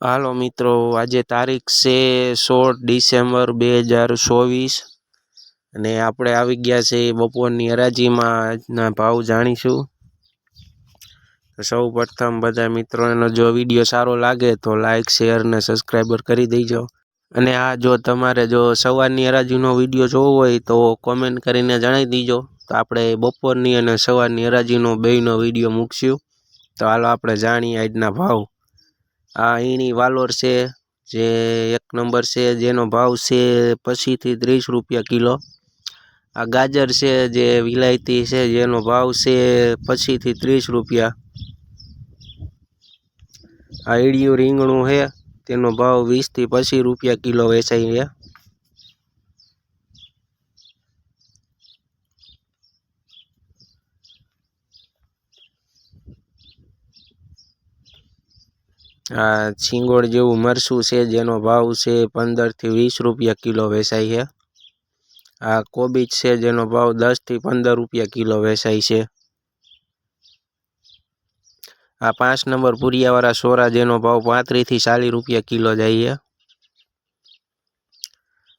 હાલો મિત્રો, આજે તારીખ છે સોળ ડિસેમ્બર બે હજાર ચોવીસ અને આપણે આવી ગયા છે બપોરની હરાજીમાં આજના ભાવ જાણીશું. તો સૌ પ્રથમ બધા મિત્રોનો જો વીડિયો સારો લાગે તો લાઇક શેર અને સબસ્ક્રાઈબર કરી દેજો. અને આ જો તમારે જો સવારની હરાજીનો વીડિયો જોવો હોય તો કોમેન્ટ કરીને જણાવી દીજો. તો આપણે બપોરની અને સવારની હરાજીનો બેયનો વીડિયો મૂકશું. તો હાલો આપણે જાણીએ આજના ભાવ. આ ઈણી વાલોર છે, જે એક નંબર છે, જેનો ભાવ છે પચીસથી ત્રીસ રૂપિયા કિલો. આ ગાજર છે, જે વિલાયતી છે, જેનો ભાવ છે પચીસથી ત્રીસ રૂપિયા. આ ઈડિયું રીંગણું છે, તેનો ભાવ વીસથી પચીસ રૂપિયા કિલો વેચાય છે. આ ચિંગોડ જેવું મરસું છે, જેનો ભાવ છે પંદરથી વીસ રૂપિયા કિલો વેચાય છે. આ કોબીજ છે, જેનો ભાવ દસથી પંદર રૂપિયા કિલો વેચાય છે. આ પાંચ નંબર પુરિયાવાળા સોરા, જેનો ભાવ પાંત્રીસથી ચાલીસ રૂપિયા કિલો જાય છે.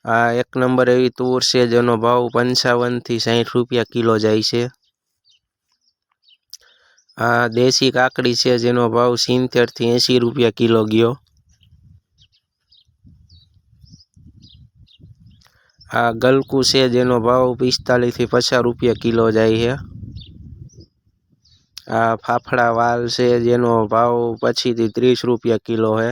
આ એક નંબર એવી તુર છે, જેનો ભાવ પંચાવનથી સાઠ રૂપિયા કિલો જાય છે. આ દેશી કાકડી છે, જેનો ભાવ સિત્તેરથી એંસી રૂપિયા કિલો ગયો. આ ગલકું છે, જેનો ભાવ પિસ્તાલીસથી પચાસ રૂપિયા કિલો જાય છે. આ ફાફડા વાલ છે, જેનો ભાવ પચીસથી ત્રીસ રૂપિયા કિલો છે.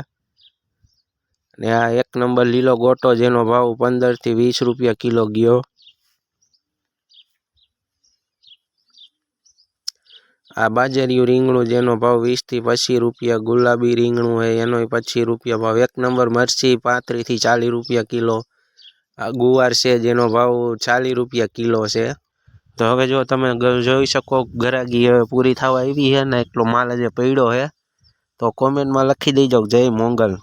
ને આ એક નંબર લીલો ગોટો, જેનો ભાવ પંદરથી વીસ રૂપિયા કિલો ગયો. આ બાજરિયું રીંગણું જેનો ભાવ વીસથી પચીસ રૂપિયા, ગુલાબી રીંગણું હોય એનો પચીસ રૂપિયા ભાવ. એક નંબર મરચી પાંત્રીસથી ચાલીસ રૂપિયા કિલો. આ ગુવાર છે જેનો ભાવ ચાલીસ રૂપિયા કિલો છે. તો હવે જો તમે જોઈ શકો ગરાગી હવે પૂરી થવા આવી છે ને, એટલો માલ જે પડ્યો છે તો કોમેન્ટમાં લખી દેજો, જય મોંગલ.